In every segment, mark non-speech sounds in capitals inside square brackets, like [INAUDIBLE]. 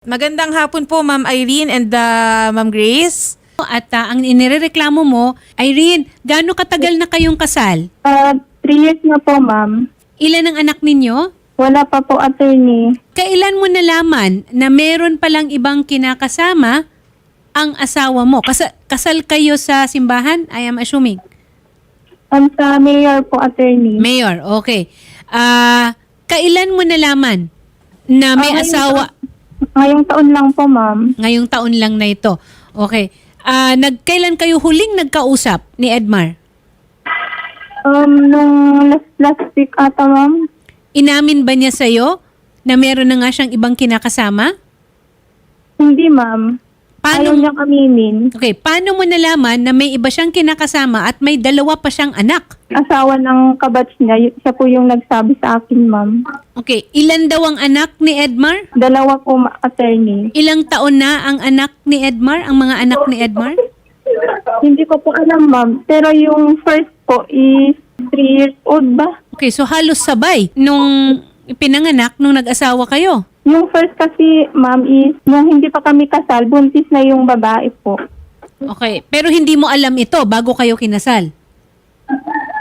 Magandang hapon po, Ma'am Irene and uh, Ma'am Grace. At ah, ang inireklamo mo, Irene, gaano katagal na kayong kasal? Ah, three years na po, ma'am. Ilan ang anak ninyo? Wala pa po, attorney. Kailan mo nalaman na meron palang ibang kinakasama ang asawa mo? Kasal, kasal kayo sa simbahan, I am assuming. Ang sa mayor po, attorney. Mayor, okay. Ah, kailan mo nalaman na may Ah, ngayong asawa Ngayong taon lang po, ma'am. ngayong taon lang na ito? Okay. Ah, nagkailan kayo huling nagkausap ni Edmar? Um, nung last, last week ata, ma'am. Inamin ba niya sa'yo na meron na nga siyang ibang kinakasama? Hindi, ma'am. Paano, Ayaw niyang aminin. okay, paano mo nalaman na may iba siyang kinakasama at may dalawa pa siyang anak? Asawa ng kabats niya, siya po yung nagsabi sa akin, ma'am. Okay, ilan daw ang anak ni Edmar? Dalawa po, ma- attorney. Ilang taon na ang anak ni Edmar, ang mga anak ni Edmar? Hindi ko po alam, ma'am. Pero yung first po is three years old ba? Okay, so halos sabay nung pinanganak nung nag-asawa kayo. Yung first kasi, ma'am, is nung hindi pa kami kasal, buntis na yung babae po. Okay, pero hindi mo alam ito bago kayo kinasal.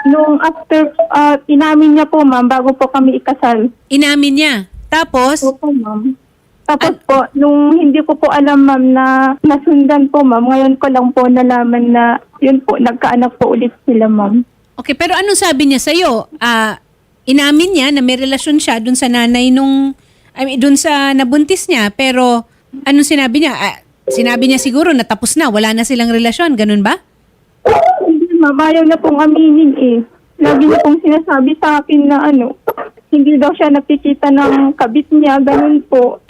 Nung after, uh, inamin niya po, ma'am, bago po kami ikasal. Inamin niya. Tapos, Opo, ma'am. Tapos po, nung hindi ko po alam, ma'am, na nasundan po, ma'am, ngayon ko lang po nalaman na, yun po, nagkaanak po ulit sila, ma'am. okay, pero anong sabi niya sa'yo? Ah, inamin niya na may relasyon siya dun sa nanay nung, I mean, dun sa nabuntis niya, pero anong sinabi niya? Ah, sinabi niya siguro na tapos na, wala na silang relasyon, ganun ba? Hindi, ma'am, ayaw na pong aminin eh. Lagi na pong sinasabi sa akin na ano, hindi daw siya nakikita ng kabit niya, ganun po. [CLEARS THROAT]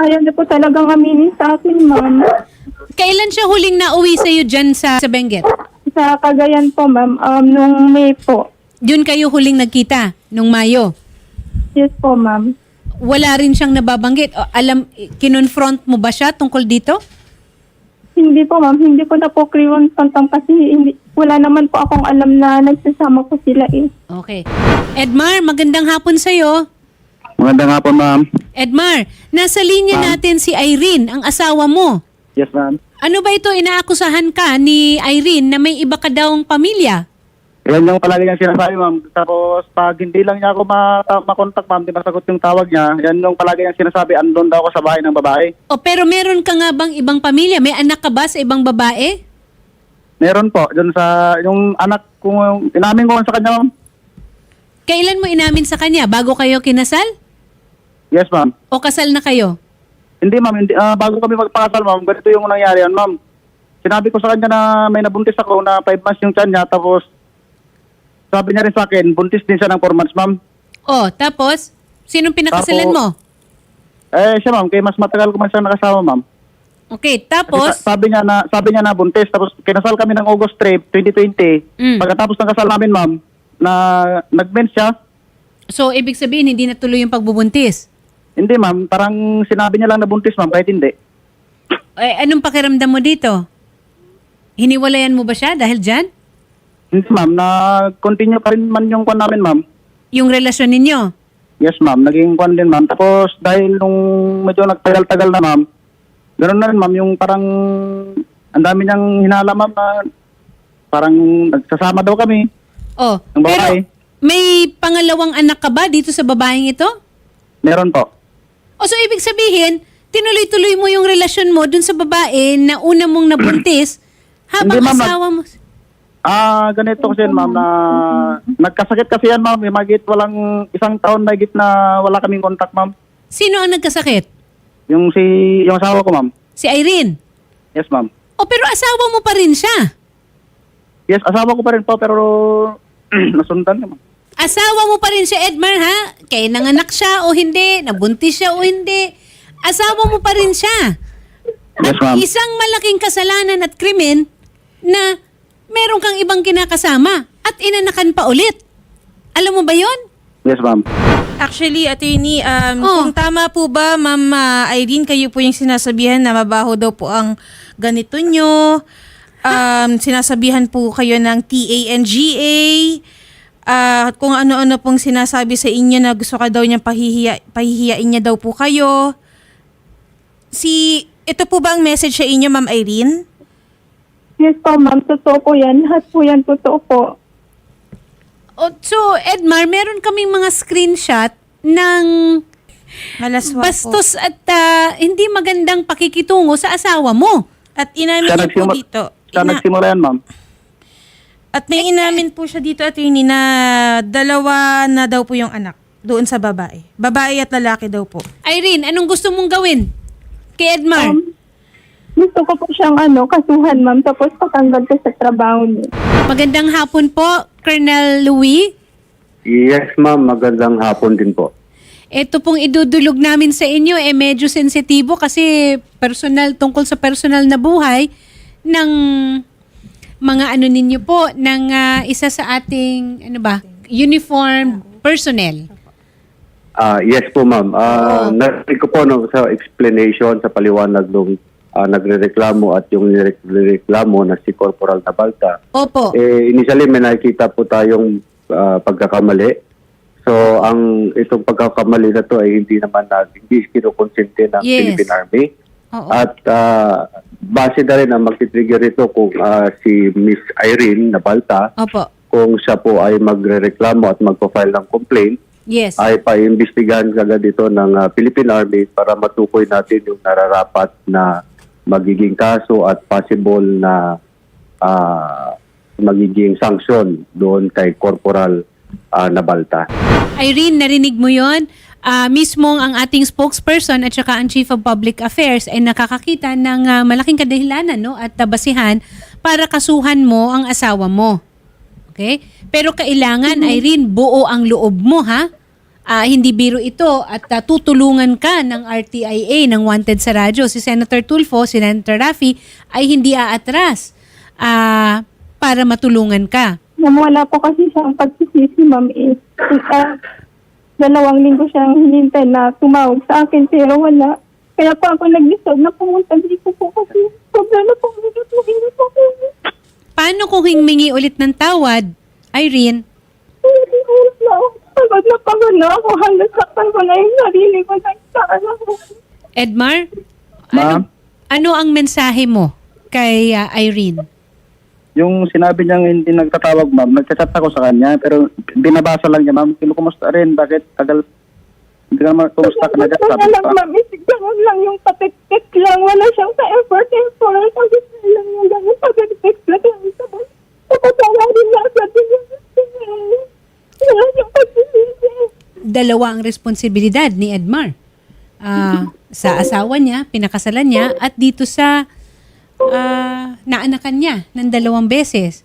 ayaw na po talagang aminin sa akin, ma'am. Kailan siya huling nauwi sa'yo dyan sa, sa Benguet? Sa Cagayan po, ma'am, um, nung May po. Doon kayo huling nagkita, nung Mayo. Yes po, ma'am. Wala rin siyang nababanggit. O, alam, kinonfront mo ba siya tungkol dito? Hindi po, ma'am. Hindi ko na po kriyon tantang kasi hindi, wala naman po akong alam na nagsasama ko sila eh. Okay. Edmar, magandang hapon sa'yo. Magandang hapon, ma'am. Edmar, nasa linya Ma'am. natin si Irene, ang asawa mo. Yes, ma'am. Ano ba ito inaakusahan ka ni Irene na may iba ka daw pamilya? Yan yung palagi niyang sinasabi, ma'am. Tapos, pag hindi lang niya ako ma- makontak, ma'am, di masagot yung tawag niya, yan yung palagi niyang sinasabi, andun daw ako sa bahay ng babae. O pero meron ka nga bang ibang pamilya? May anak ka ba sa ibang babae? Meron po, dun sa, yung anak ko, yung, inamin ko sa kanya, ma'am. Kailan mo inamin sa kanya? Bago kayo kinasal? Yes, ma'am. O kasal na kayo? Hindi, ma'am. Hindi, ah, bago kami magpakasal, ma'am, ganito yung nangyari yan, ma'am. Sinabi ko sa kanya na may nabuntis ako na 5 months yung tiyan niya, tapos sabi niya rin sa akin, buntis din siya ng 4 months, ma'am. O, tapos? Sinong pinakasalan Tapo- mo? Eh, siya, ma'am, kaya mas matagal ko man siya nakasama, ma'am. Okay, Kasi tapos? sa- sabi niya na sabi niya na buntis tapos kinasal kami ng August 3, 2020. Mm. Pagkatapos ng kasal namin, ma'am, na nag-mens siya. So, ibig sabihin, hindi natuloy yung pagbubuntis. Hindi, ma'am, parang sinabi niya lang na buntis, ma'am, kahit hindi. Eh, anong pakiramdam mo dito? Hiniwalayan mo ba siya dahil dyan? Hindi, ma'am, na continue pa rin man yung kwan namin, ma'am. Yung relasyon ninyo? Yes, ma'am, naging kwan din, ma'am. Tapos dahil nung medyo nagtagal-tagal na, ma'am, ganoon na rin, ma'am, yung parang ang dami niyang hinala, ma'am, na parang nagsasama daw kami. Oh, pero babae. may pangalawang anak ka ba dito sa babaeng ito? Meron po. O so ibig sabihin, tinuloy-tuloy mo yung relasyon mo dun sa babae na una mong nabuntis habang Hindi, ma'am, asawa mo. Ah, ganito kasi yan, ma'am, na nagkasakit kasi yan, ma'am. May magit walang isang taon magit na wala kaming contact, ma'am. Sino ang nagkasakit? Yung si yung asawa ko, ma'am. Si Irene. Yes, ma'am. O pero asawa mo pa rin siya. Yes, asawa ko pa rin po pero [CLEARS THROAT] nasundan niya, ma'am. Asawa mo pa rin siya, Edmar, ha? Kaya nanganak siya o hindi, nabuntis siya o hindi. Asawa mo pa rin siya. Yes, ma'am. Isang malaking kasalanan at krimen na meron kang ibang kinakasama at inanakan pa ulit. Alam mo ba yon? Yes, ma'am. Actually, attorney, um, Oh. kung tama po ba, Ma'am ah, Irene, kayo po yung sinasabihan na mabaho daw po ang ganito nyo. Um, [LAUGHS] sinasabihan po kayo ng TANGA. ah, kung ano-ano pong sinasabi sa inyo na gusto ka daw niya pahihiya, pahihiyain niya daw po kayo. Si, ito po ba ang message sa inyo, Ma'am Irene? Yes po, ma'am. Totoo po yan. Lahat po yan. Totoo po. O, so, Edmar, meron kaming mga screenshot ng Malaswa po. bastos at ah, hindi magandang pakikitungo sa asawa mo. At inamin Siya niya po dito. siya ina- nagsimula yan, ma'am. at may inamin po siya dito, attorney, na dalawa na daw po yung anak doon sa babae. Babae at lalaki daw po. Irene, anong gusto mong gawin kay Edmar? Um, gusto ko po siyang ano, kasuhan, ma'am. Tapos patanggal ko sa trabaho niya. Magandang hapon po, Colonel Louis. Yes, ma'am. Magandang hapon din po. Ito pong idudulog namin sa inyo eh medyo sensitibo kasi personal tungkol sa personal na buhay ng mga ano ninyo po ng ah, isa sa ating ano ba uniform personnel. Ah, yes po, ma'am. Ah, narinig ko po no, sa explanation, sa paliwanag nung ah, nagrereklamo at yung nireklamo na si Corporal Nabalta. Opo. Eh, initially, may nakikita po tayong ah, pagkakamali. So, ang itong pagkakamali na to ay hindi naman na, hindi kinukonsente ng Yes. Philippine Army. Oo. At ah, base na rin ang magtitrigger ito kung ah, si Miss Irene Nabalta, Opo. kung siya po ay magrereklamo at magpa-file ng complaint, Yes. ay paimbestigahan kagad ito ng ah, Philippine Army para matukoy natin yung nararapat na magiging kaso at possible na ah, magiging sanction doon kay Corporal ah, Nabalta. Irene, narinig mo yon? Ah, mismong ang ating spokesperson at saka ang Chief of Public Affairs ay nakakakita ng ah, malaking kadahilanan no, at tabasihan para kasuhan mo ang asawa mo. Okay? Pero kailangan, Irene, buo ang loob mo, ha? Ah, hindi biro ito at ah, tutulungan ka ng RTIA ng Wanted sa radyo. Si Senator Tulfo, si Senator Rafi ay hindi aatras ah, para matulungan ka. Ma'am, wala po kasi siyang pagsisisi, ma'am. Eh, uh, dalawang linggo siyang hinintay na tumawag sa akin, pero wala. Kaya po ako nag-decide na pumunta dito po kasi sobrang na po hirap na hirap ako. Paano kung himingi ulit ng tawad, Irene? Hirap na ako. Pagod na pagod na ako. Halos saktan ko na yung sarili ko. Nagsaan ako. Edmar? Ma'am? Ano, ano ang mensahe mo kay ah, Irene? Yung sinabi niyang hindi nagtatawag, ma'am, nagchat ako sa kanya, pero binabasa lang niya, ma'am, kinukumusta rin, bakit tagal, hindi ka naman kumusta ka na dyan, sabi lang, ko. ma'am. Isip ganun lang yung patik-tik lang. Wala siyang ka-effort. Effort. Ang gusto lang yung ganun. Patik-tik lang. Tapos, tapos wala rin na sa Wala siyang pagsisisi. Dalawa ang responsibilidad ni Edmar. Ah, sa asawa niya, pinakasalan niya, at dito sa ah, naanakan niya ng dalawang beses.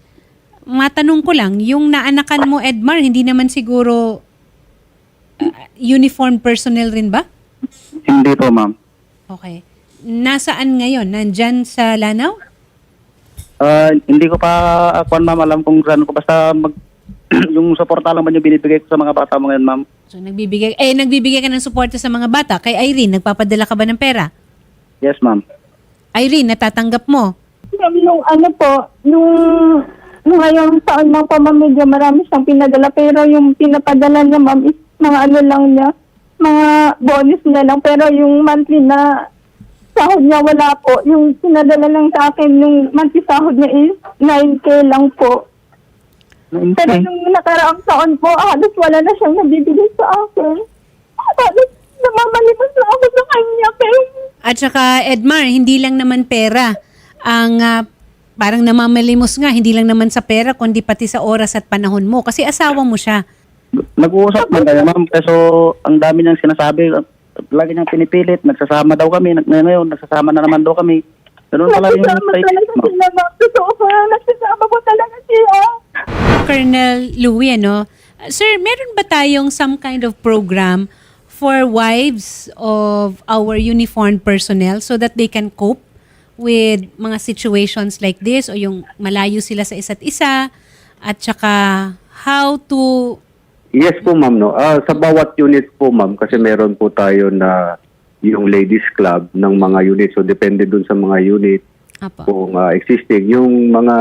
Matanong ko lang, yung naanakan mo, Edmar, hindi naman siguro ah, uniform personnel rin ba? Hindi po, ma'am. Okay. Nasaan ngayon? Nandyan sa Lanao? Ah, hindi ko pa, ako, ma'am, alam kung saan ko, basta mag, [CLEARS THROAT] yung suporta lang man yung binibigay ko sa mga bata mo ngayon, ma'am. So nagbibigay eh nagbibigay ka ng suporta sa mga bata. Kay Irene, nagpapadala ka ba ng pera? Yes, ma'am. Irene, natatanggap mo. Ma'am, Nung ano po, nung, nung ngayong taon lang po, ma'am, medyo marami siyang pinadala. Pero yung pinapadala niya, ma'am, is mga ano lang niya, mga bonus na lang. Pero yung monthly na sahod niya, wala po. Yung pinadala lang sa akin, yung monthly sahod niya is 9K lang po. Pero nung nakaraang taon po, halos wala na siyang nabibigay sa akin. Halos namamalimos na ako sa kanya. Pero At saka Edmar, hindi lang naman pera ang ah, parang namamalimos nga, hindi lang naman sa pera kundi pati sa oras at panahon mo kasi asawa mo siya. Nag-uusap man kaya, ma'am, kaso ang dami niyang sinasabi, lagi niyang pinipilit, nagsasama daw kami, Nag- ngayon, nagsasama na naman daw kami. Ganun pala yung talaga ma'am. sila, ma'am. Totoo po, nagsasama ko talaga siya. Colonel Louie, ano? Sir, meron ba tayong some kind of program for wives of our uniformed personnel so that they can cope with mga situations like this o yung malayo sila sa isa't isa at saka how to Yes po, ma'am. No? Ah, sa bawat unit po, ma'am, kasi meron po tayo na yung ladies club ng mga unit. So, depende dun sa mga unit Apo. kung ah, existing. Yung mga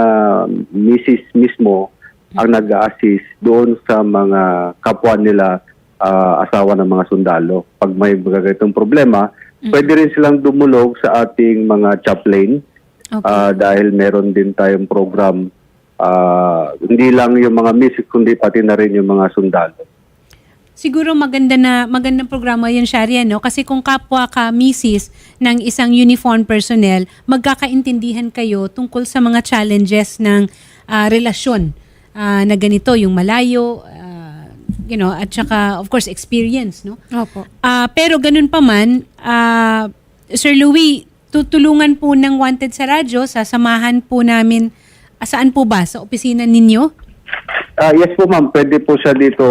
misis mismo, ang nag-assist doon sa mga kapwa nila ah, asawa ng mga sundalo. Pag may mga ganitong problema, pwede rin silang dumulog sa ating mga chaplain Okay. Ah, dahil meron din tayong program ah, hindi lang yung mga misis kundi pati na rin yung mga sundalo. Siguro maganda na magandang programa 'yan Sharia no kasi kung kapwa ka misis ng isang uniform personnel, magkakaintindihan kayo tungkol sa mga challenges ng ah, relasyon ah, na ganito yung malayo ah, you know at saka of course experience no. Opo. Ah, pero ganun pa man, ah, Sir Louis, tutulungan po ng Wanted sa radyo, sasamahan po namin, ah, saan po ba? Sa opisina ninyo? Ah, yes po ma'am, pwede po siya dito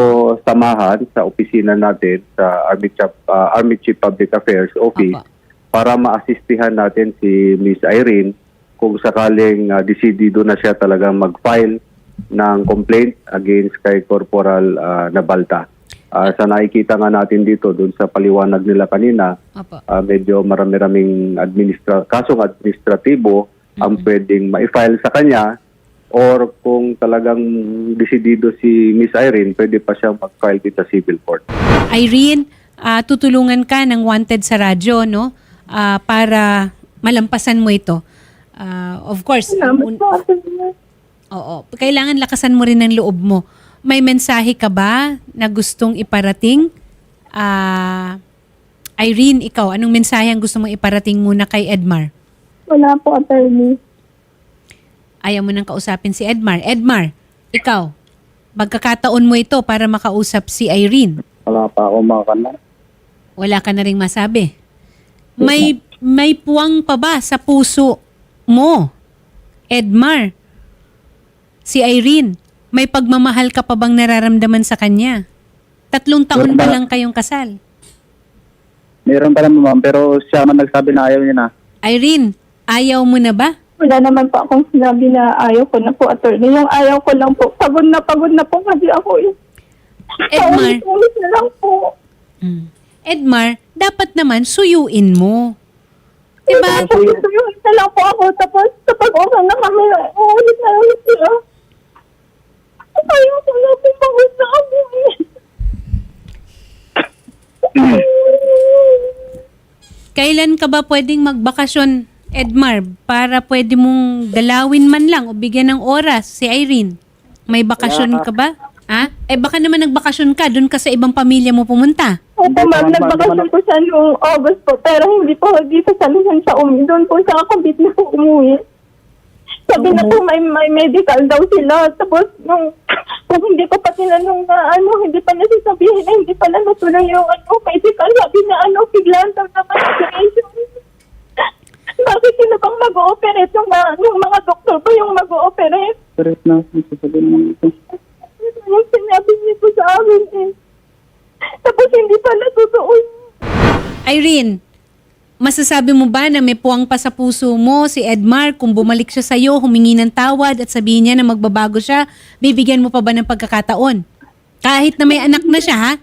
samahan sa opisina natin sa Army Chief, ah, Army Chief Public Affairs Office Apa. para maasistihan natin si Miss Irene kung sakaling uh, desidido na siya talagang mag-file ng complaint against kay Corporal ah, Nabalta. Ah, sa nakikita nga natin dito dun sa paliwanag nila kanina, ah, medyo marami-raming administra kasong administratibo ang pwedeng ma-file sa kanya or kung talagang desidido si Miss Irene, pwede pa siyang mag-file dito sa civil court. Irene, ah, tutulungan ka ng Wanted sa radyo, no? Ah, para malampasan mo ito. Ah, of course, un- oo, kailangan lakasan mo rin ang loob mo. May mensahe ka ba na gustong iparating? Ah, Irene, ikaw, anong mensahe ang gusto mong iparating muna kay Edmar? Wala po, attorney. Ayaw mo nang kausapin si Edmar. Edmar, ikaw, magkakataon mo ito para makausap si Irene. Wala pa ako makakana. Wala ka na ring masabi. May may puwang pa ba sa puso mo? Edmar, si Irene, may pagmamahal ka pa bang nararamdaman sa kanya? Tatlong taon pa lang kayong kasal. Meron pa naman ma'am, pero siya man nagsabi na ayaw niya na. Irene, ayaw mo na ba? Wala naman po akong sinabi na ayaw ko na po, attorney. Yung ayaw ko lang po, pagod na pagod na po kasi ako eh. Edmar, Paulit-ulit na lang po. Mm. Edmar, dapat naman suyuin mo. Diba? Tuyuin na lang po ako. Tapos, kapag okay na kami, uulit na ulit sila. Ayaw ko na po, pagod na ako eh. Kailan ka ba pwedeng magbakasyon, Edmar, para pwede mong dalawin man lang o bigyan ng oras si Irene? May bakasyon ka ba? Ha? Eh baka naman nagbakasyon ka, doon ka sa ibang pamilya mo pumunta. Opo, ma'am, nagbakasyon po siya noong August po, pero hindi po dito sa Luzon siya umuwi. Doon po sa Cavite na po umuwi. Sabi na po may, may medical daw sila. Tapos, nung, [COUGHS] kung hindi ko pa tinanong na ano, hindi pa nasasabihin na hindi pa na natuloy yung ano, medical. Sabi na ano, biglaan daw naman operation. Bakit sila bang mag-ooperate? Yung, mga, yung mga doktor ba yung mag-ooperate? Pero na, sasabihin naman ito. Yung sinabi niyo po sa amin eh. Tapos hindi pala totoo yun. Irene, masasabi mo ba na may puwang pa sa puso mo si Edmar kung bumalik siya sa'yo, humingi ng tawad at sabihin niya na magbabago siya, bibigyan mo pa ba ng pagkakataon? Kahit na may anak na siya, ha?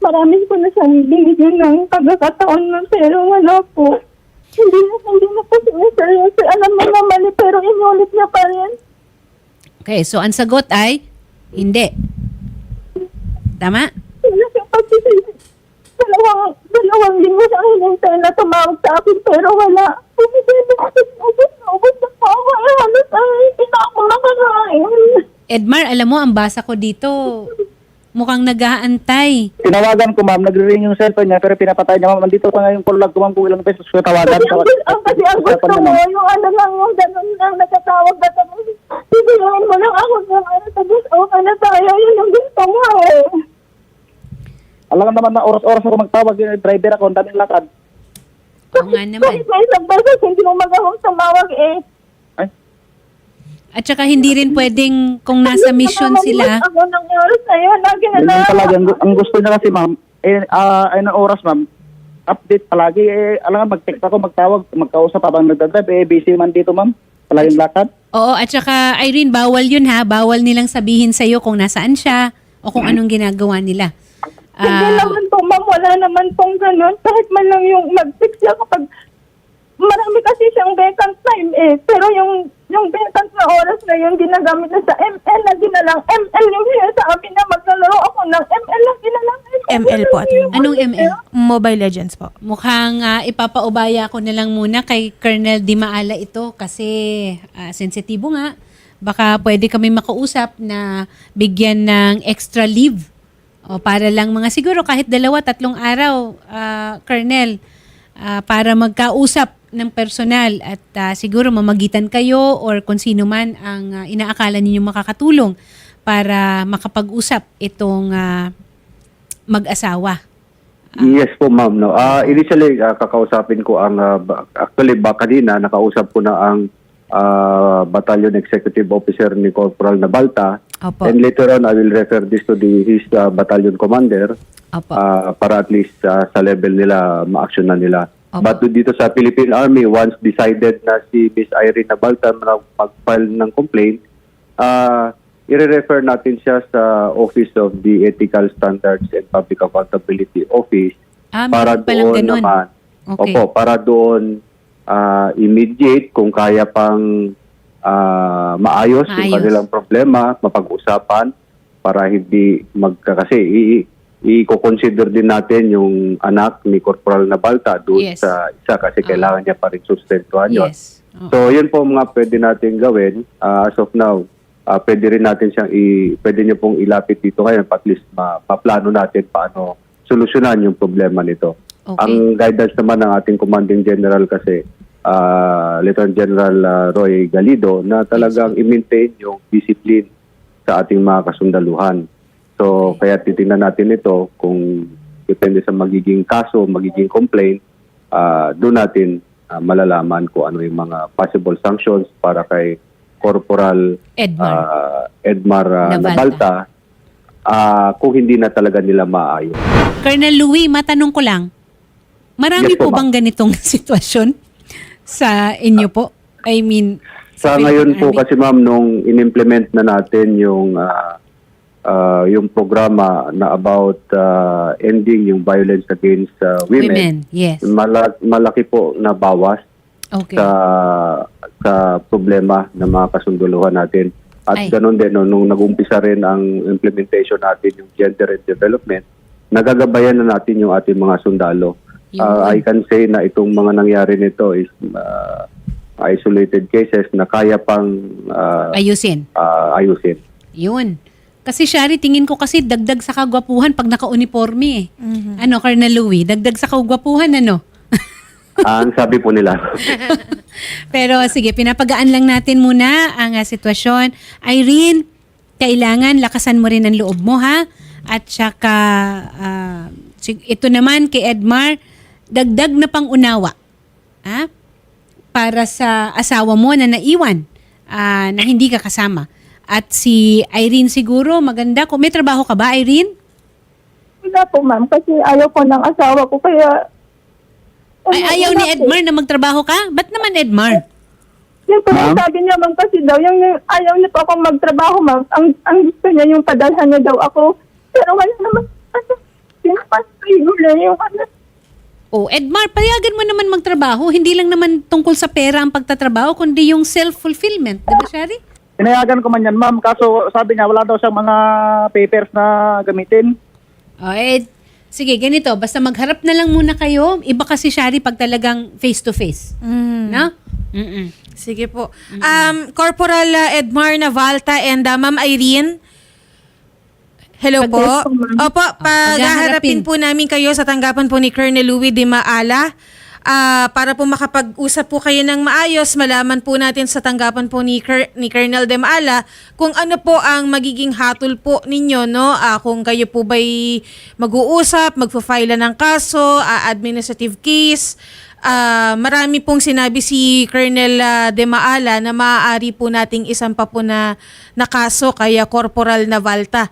Marami ko na siyang binigyan ng pagkakataon nun, pero wala po. Hindi na, hindi na po siniseryoso. Alam mo na mali, pero inulit niya pa rin. Okay, so ang sagot ay hindi. Tama? Wala siyang pagsisisi. Dalawang, dalawang linggo siyang hinintay na tumawag sa akin, pero wala. Bumibili ko kasi ubos na ubos na po ako. Eh, halos ay, hindi na ako makakain. Edmar, alam mo, ang basa ko dito, mukhang nag-aantay. Tinawagan ko ma'am, nagre-ring yung cellphone niya, pero pinapatay niya ma'am. Andito pa nga yung call log ko ma'am kung ilang beses ko tawagan. Kasi ang, ang, kasi ang gusto mo, yung ano lang, yung ganun lang, nagtatawag na tapos, bibigyan mo lang ako ng ano, tapos okay na tayo, yun yung gusto mo eh. Alam naman na oras-oras ako magtawag yung driver ako, ang daming lakad. Oo nga naman. Kahit may isang beses, hindi mo magawang tumawag eh. At saka hindi rin pwedeng kung nasa mission sila, Ako ng oras na yun, lagi na Ganyan lang. Ang, gu- ang gusto niya kasi, ma'am, eh, ah, ay ng oras, ma'am, update palagi. Eh, alam nga, mag-text ako, magtawag, magkausap habang nagdadrive. Eh, busy man dito, ma'am. Palaging lakad. Oo, at saka Irene, bawal yun ha. Bawal nilang sabihin sa'yo kung nasaan siya o kung anong ginagawa nila. Hindi Ah, naman po, ma'am, wala naman pong ganun. Kahit man lang yung mag-text siya kapag marami kasi siyang vacant time eh. Pero yung yung vacant na oras na yun, ginagamit na sa ML na ginalang ML yung sinasabi na maglalaro ako ng ML na ginalang ML po, Ate. Anong ML? Mobile Legends po. Mukhang ah, ipapaubaya ko na lang muna kay Colonel Di Maala ito kasi ah, sensitibo nga. Baka pwede kami makausap na bigyan ng extra leave. O para lang mga siguro kahit dalawa, tatlong araw, ah, Colonel, ah, para magkausap ng personal at ah, siguro mamagitan kayo or kung sino man ang ah, inaakala ninyo makakatulong para makapag-usap itong ah, mag-asawa. Yes po ma'am. No. Ah initially ah, kakausapin ko ang ba- actually ba kanina nakausap ko na ang ah, Battalion Executive Officer ni Corporal Nabalta Opo. and later on I will refer this to the his ah, battalion commander Opo. ah, para at least ah, sa level nila ma-action na nila. Opo. But dito sa Philippine Army once decided na si Miss Irene Nabalta na mag-file ng complaint ah i-refer natin siya sa Office of the Ethical Standards and Public Accountability Office Ah, para meron palang doon ganun. naman. Okay. Opo, para doon ah, immediate kung kaya pang ah, maayos, yung Maayos. kanilang problema, mapag-usapan para hindi magka kasi i- i- i-consider din natin yung anak ni Corporal Nabalta doon Yes. sa isa kasi Ah. kailangan niya pa rin sustentuhan yun. Yes. Oo. So, yun po mga pwede natin gawin. Ah, as of now, ah, pwede rin natin siyang, i, pwede niyo pong ilapit dito ngayon at least ma, maplano natin paano solusyonan yung problema nito. Okay. Ang guidance naman ng ating commanding general kasi, ah, Lieutenant General ah, Roy Galido, na talagang i-maintain yung discipline sa ating mga kasundaluhan. So, kaya titingnan natin ito kung depende sa magiging kaso, magiging complaint, ah, doon natin ah, malalaman kung ano yung mga possible sanctions para kay Corporal Edmar. ah, Edmar ah, Navalta. Nabalta ah, kung hindi na talaga nila maayos. Colonel Louis, matanong ko lang. Marami Yes po, bang ganitong [LAUGHS] sitwasyon sa inyo po? I mean, Sa Philippine ngayon po kasi ma'am nung in-implement na natin yung ah, ah, yung programa na about ah, ending yung violence against ah, women, women. Yes. mala- malaki po na bawas Okay. sa sa problema ng mga kasunduluhan natin. At Ay. ganun din no, nung nag-umpisa rin ang implementation natin yung gender and development, nagagabayan na natin yung ating mga sundalo. Yun. Ah, I can say na itong mga nangyari nito is ah, isolated cases na kaya pang ah, Ayusin. ah, ayusin. Yun. Kasi Shari, tingin ko kasi dagdag sa kagwapuhan pag naka-uniforme eh. Ano, Colonel Louis? Dagdag sa kagwapuhan, ano? [LAUGHS] Ah, ang sabi po nila. [LAUGHS] Pero sige, pinapagaan lang natin muna ang ah, sitwasyon. Irene, kailangan lakasan mo rin ang loob mo ha. At saka sig- ito naman kay Edmar, dagdag na pang-unawa. Ha? Para sa asawa mo na naiwan ah, na hindi ka kasama. At si Irene siguro, maganda. Kung may trabaho ka ba, Irene? Wala po ma'am, kasi ayaw ko ng asawa ko, kaya... Ay, ayaw ni Edmar na magtrabaho ka? Ba't naman Edmar? Yung po sabi niya ma'am kasi daw, yung, yung ayaw niya po akong magtrabaho ma'am. Ang, ang gusto niya yung padalhan niya daw ako. Pero wala naman, ano, pinapasay yung ano. Oh, Edmar, payagan mo naman magtrabaho. Hindi lang naman tungkol sa pera ang pagtatrabaho, kundi yung self-fulfillment. Di ba, Shari? Pinayagan ko man yan, ma'am. Kaso sabi niya, wala daw siyang mga papers na gamitin. Oh, eh, sige, ganito. Basta magharap na lang muna kayo. Iba kasi, Shari, pag talagang face-to-face. Mm. No? Mm-mm. Sige po. Um, Corporal uh, Edmar Navalta and uh, Ma'am Irene. Hello po. Opo, paghaharapin. paghaharapin po namin kayo sa tanggapan po ni Colonel Louis de Maala. Ah, para po makapag-usap po kayo ng maayos, malaman po natin sa tanggapan po ni, Ker- ni Colonel de Maala kung ano po ang magiging hatol po ninyo, no? Ah, kung kayo po ba'y mag-uusap, magpo-file ng kaso, ah, administrative case, Ah, marami pong sinabi si Colonel ah, De Maala na maaari po nating isang pa po na, na kaso kaya Corporal Navalta.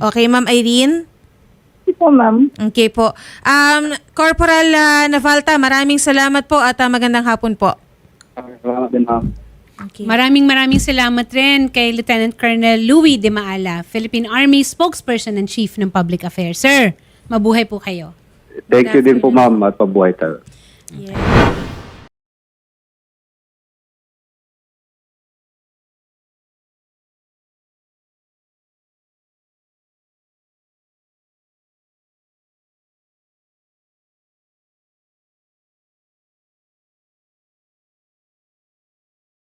Okay, Ma'am Irene? Hindi po ma'am. Okay po. Um, Corporal ah, Navalta, maraming salamat po at ah, magandang hapon po. Salamat din, ma'am. Okay. Maraming maraming salamat rin kay Lieutenant Colonel Louis De Maala, Philippine Army Spokesperson and Chief ng Public Affairs. Sir, mabuhay po kayo. Thank you din po ma'am at pabuhay tayo. Yeah.